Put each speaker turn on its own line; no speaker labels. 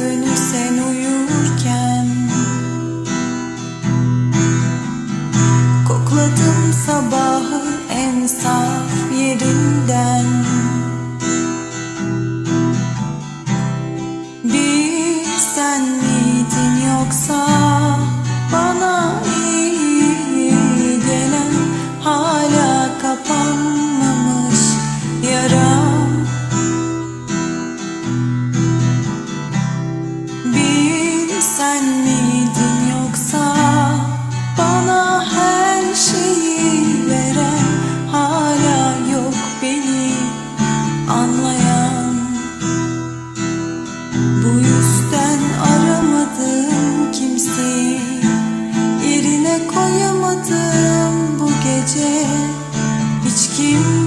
Gözünü sen uyurken. Kokladım sabahı en saf yerinden. Bir sen you.